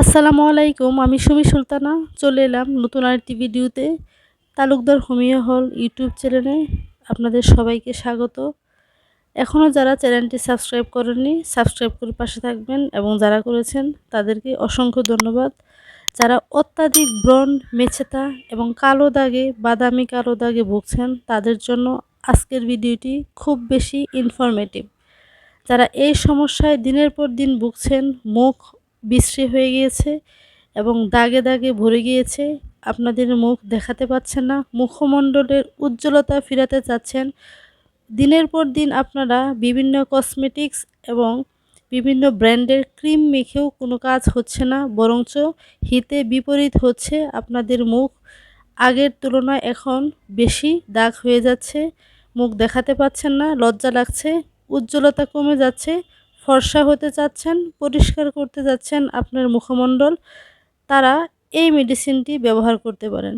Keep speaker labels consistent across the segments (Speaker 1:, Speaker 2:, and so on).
Speaker 1: আসসালামু আলাইকুম, আমি সুমি সুলতানা, চলে এলাম নতুন আরেকটি ভিডিওতে, তালুকদার হোমিও হল ইউটিউব চ্যানেলে আপনাদের সবাইকে স্বাগত। এখনও যারা চ্যানেলটি সাবস্ক্রাইব করেননি, সাবস্ক্রাইব করে পাশে থাকবেন এবং যারা করেছেন, তাদেরকে অসংখ্য ধন্যবাদ। যারা অত্যাধিক ব্রণ, মেছেতা এবং কালো দাগে, বাদামি কালো দাগে ভুগছেন, তাদের জন্য আজকের ভিডিওটি খুব বেশি ইনফরমেটিভ যারা এই সমস্যায় দিনের পর দিন ভুগছেন, মুখ বিশ্রী হয়ে গিয়েছে এবং দাগে দাগে ভরে গিয়েছে। আপনাদের মুখ দেখাতে পাচ্ছেন না। মুখমণ্ডলের উজ্জ্বলতা ফিরাতে চাচ্ছেন। দিনের পর দিন আপনারা বিভিন্ন কসমেটিক্স এবং বিভিন্ন ব্র্যান্ডের ক্রিম মেখেও কোনো কাজ হচ্ছে না, বরঞ্চ হিতে বিপরীত হচ্ছে। আপনাদের মুখ আগের তুলনায় এখন বেশি দাগ হয়ে যাচ্ছে। মুখ দেখাতে পাচ্ছেন না, লজ্জা লাগছে, উজ্জ্বলতা কমে যাচ্ছে। ফর্সা হতে চাচ্ছেন পরিষ্কার করতে যাচ্ছেন আপনার মুখমণ্ডল, তারা এই মেডিসিনটি ব্যবহার করতে পারেন।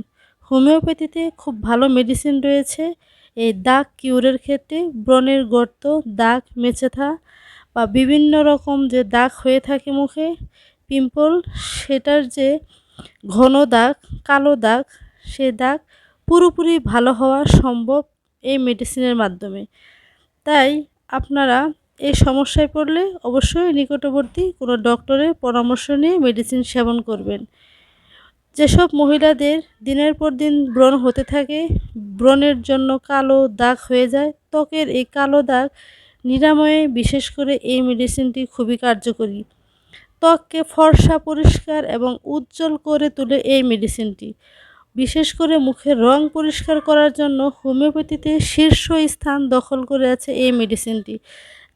Speaker 1: হোমিওপ্যাথিতে খুব ভালো মেডিসিন রয়েছে। এই দাগ কিউরের ক্ষেত্রে ব্রণের গর্ত, দাগ, মেচেথা বা বিভিন্ন রকম যে দাগ হয়ে থাকে মুখে, পিম্পল, সেটার যে ঘন দাগ, কালো দাগ, সে দাগ পুরোপুরি ভালো হওয়া সম্ভব এই মেডিসিনের মাধ্যমে। তাই আপনারা এই সমস্যায় পড়লে অবশ্যই নিকটবর্তী কোনো ডক্টরের পরামর্শ নিয়ে মেডিসিন সেবন করবেন। যেসব মহিলাদের দিনের পর দিন ব্রণ হতে থাকে, ব্রণের জন্য কালো দাগ হয়ে যায়, ত্বকের এই কালো দাগ নিরাময়ে বিশেষ করে এই মেডিসিনটি খুবই কার্যকরী। ত্বককে ফর্সা, পরিষ্কার এবং উজ্জ্বল করে তোলে এই মেডিসিনটি। বিশেষ করে মুখের রং পরিষ্কার করার জন্য হোমিওপ্যাথিতে শীর্ষ স্থান দখল করে আছে এই মেডিসিনটি।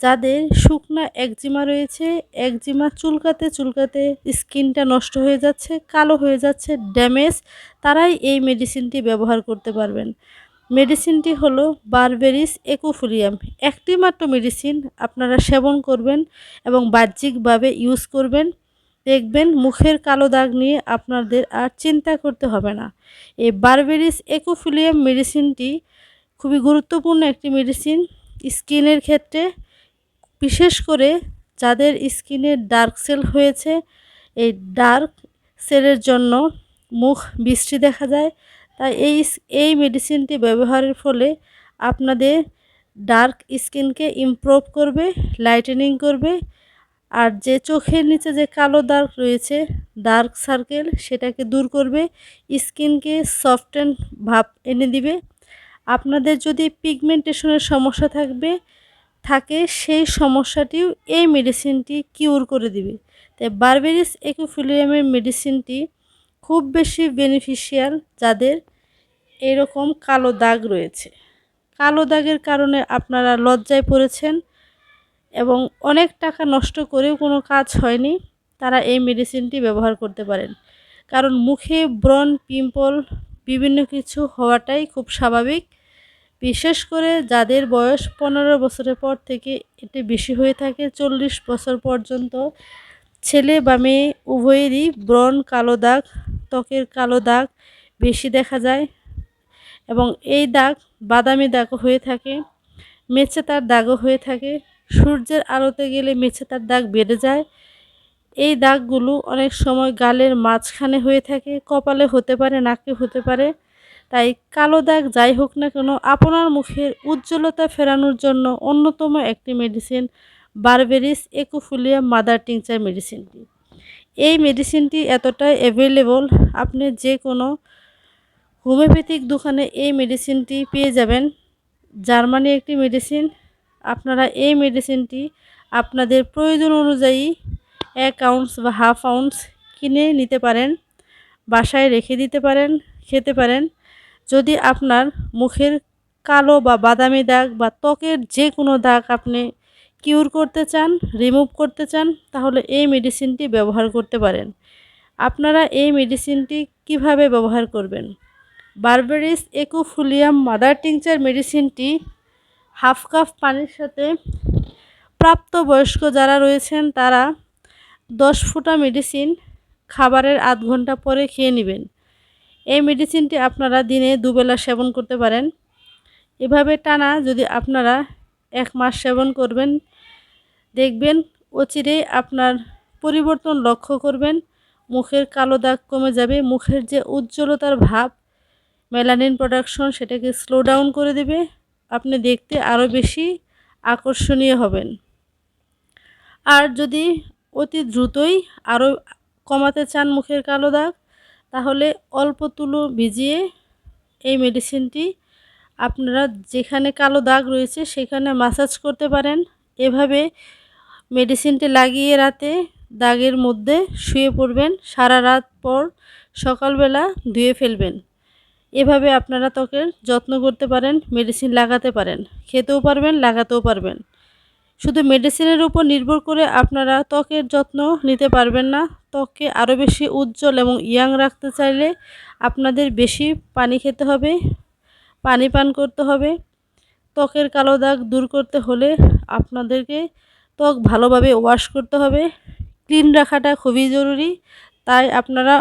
Speaker 1: যাদের শুকনা একজিমা রয়েছে, একজিমা চুলকাতে চুলকাতে স্কিনটা নষ্ট হয়ে যাচ্ছে, কালো হয়ে যাচ্ছে, ড্যামেজ, তারাই এই মেডিসিনটি ব্যবহার করতে পারবেন। মেডিসিনটি হলো বারবেরিস একুফুলিয়াম একটি মাত্র মেডিসিন আপনারা সেবন করবেন এবং বাহ্যিকভাবে ইউজ করবেন। দেখবেন মুখের কালো দাগ নিয়ে আপনাদের আর চিন্তা করতে হবে না। এই বারবেরিস একুফিলিয়াম মেডিসিনটি খুবই গুরুত্বপূর্ণ একটি মেডিসিন স্কিনের ক্ষেত্রে। বিশেষ করে যাদের স্কিনে ডার্ক সেল হয়েছে, এই ডার্ক সেলের জন্য মুখ বৃষ্টি দেখা যায়। তাই এই এই মেডিসিনটি ব্যবহারের ফলে আপনাদের ডার্ক স্কিনকে ইমপ্রুভ করবে, লাইটেনিং করবে। আর যে চোখের নিচে যে কালো দাগ রয়েছে, ডার্ক সার্কেল, সেটাকে দূর করবে, স্কিনকে সফটেন ভাব এনে দিবে। আপনাদের যদি পিগমেন্টেশনের সমস্যা থাকবে থাকে, সেই সমস্যাটিও এই মেডিসিনটি কিউর করে দিবে। তাই বারবেরিস একুফিলিয়ামের মেডিসিনটি খুব বেশি বেনিফিশিয়াল যাদের এরকম কালো দাগ রয়েছে। কালো দাগের কারণে আপনারা লজ্জায় পড়েছেন এবং অনেক টাকা নষ্ট করেও কোনো কাজ হয়নি, তারা এই মেডিসিনটি ব্যবহার করতে পারেন। কারণ মুখে ব্রণ, পিম্পল, বিভিন্ন কিছু হওয়াটাই খুব স্বাভাবিক। বিশেষ করে যাদের বয়স পনেরো বছরের পর থেকে এটি বেশি হয়ে থাকে, চল্লিশ বছর পর্যন্ত ছেলে বা মেয়ে উভয়েরই ব্রণ কালো দাগ, ত্বকের কালো দাগ বেশি দেখা যায় এবং এই দাগ বাদামি দাগও হয়ে থাকে, মেছে তার দাগও হয়ে থাকে। সূর্যের আলোতে গেলে মেছে তার দাগ বেড়ে যায়। এই দাগগুলো অনেক সময় গালের মাঝখানে হয়ে থাকে, কপালে হতে পারে, নাকে হতে পারে। তাই কালো দাগ যাই হোক না কেন আপনার মুখের উজ্জ্বলতা ফেরানোর জন্য অন্যতম একটি medicine berberis aquifolium mother tincture মেডিসিনটি এই মেডিসিনটি এতটাই অ্যাভেলেবল আপনি যে কোনো হোমিওপ্যাথিক দোকানে এই মেডিসিনটি পেয়ে যাবেন। জার্মানি একটি মেডিসিন আপনারা এই মেডিসিনটি আপনাদের প্রয়োজন অনুযায়ী এক আউন্স বা হাফ আউন্স কিনে নিতে পারেন, বাসায় রেখে দিতে পারেন, খেতে পারেন। যদি আপনার মুখের কালো বা বাদামি দাগ বা ত্বকের যে কোনো দাগ আপনি কিউর করতে চান, রিমুভ করতে চান, তাহলে এই মেডিসিনটি ব্যবহার করতে পারেন। আপনারা এই মেডিসিনটি কীভাবে ব্যবহার করবেন? বারবেরিস একুফুলিয়াম মাদার টিংচার মেডিসিনটি হাফ কাপ পানির সাথে প্রাপ্তবয়স্ক যারা রয়েছেন, তারা দশ ফুটা মেডিসিন খাবারের আধ ঘণ্টা পরে খেয়ে নেবেন। এই মেডিসিনটি আপনারা দিনে দুবেলা সেবন করতে পারেন। এভাবে টানা যদি আপনারা এক মাস সেবন করবেন, দেখবেন অচিরেই আপনার পরিবর্তন লক্ষ্য করবেন, মুখের কালো দাগ কমে যাবে, মুখের যে উজ্জ্বলতার ভাব মেলানিন প্রোডাকশন সেটাকে স্লো ডাউন করে দেবে, আপনি দেখতে আরও বেশি আকর্ষণীয় হবেন। আর যদি অতি দ্রুতই আরও কমাতে চান মুখের কালো দাগ তাহলে অল্প তুলো ভিজিয়ে এই মেডিসিনটি আপনারা যেখানে কালো দাগ রয়েছে সেখানে মাসাজ করতে পারেন। এভাবে মেডিসিনটি লাগিয়ে রাতে দাগের মধ্যে শুয়ে পড়বেন। সারা রাত পর সকালবেলা ধুয়ে ফেলবেন। এভাবে আপনারা ত্বকের যত্ন করতে পারেন মেডিসিন লাগাতে পারেন। খেতেও পারবেন, লাগাতেও পারবেন। শুধু মেডিসিনের উপর নির্ভর করে আপনারা ত্বকের যত্ন নিতে পারবেন না। ত্বককে আরও বেশি উজ্জ্বল এবং ইয়াং রাখতে চাইলে আপনাদের বেশি পানি খেতে হবে, পানি পান করতে হবে। ত্বকের কালো দাগ দূর করতে হলে আপনাদেরকে ত্বক ভালোভাবে ওয়াশ করতে হবে। ক্লিন রাখাটা খুবই জরুরি। তাই আপনারা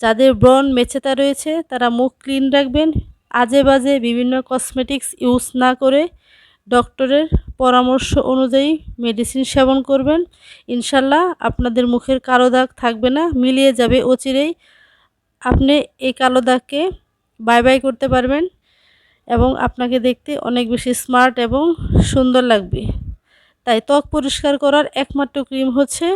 Speaker 1: যাদের ব্রণ মেছেতা রয়েছে তারা মুখ ক্লিন রাখবেন। আজে বাজে বিভিন্ন কসমেটিক্স ইউজ না করে ডক্টরের পরামর্শ অনুযায়ী মেডিসিন সেবন করবেন। ইনশাল্লাহ আপনাদের মুখের কালো দাগ থাকবে না, মিলিয়ে যাবে অচিরেই। আপনি এই কালো দাগকে বাই বাই করতে পারবেন এবং আপনাকে দেখতে অনেক বেশি স্মার্ট এবং সুন্দর লাগবে। তাই ত্বক পরিষ্কার করার একমাত্র ক্রিম হচ্ছে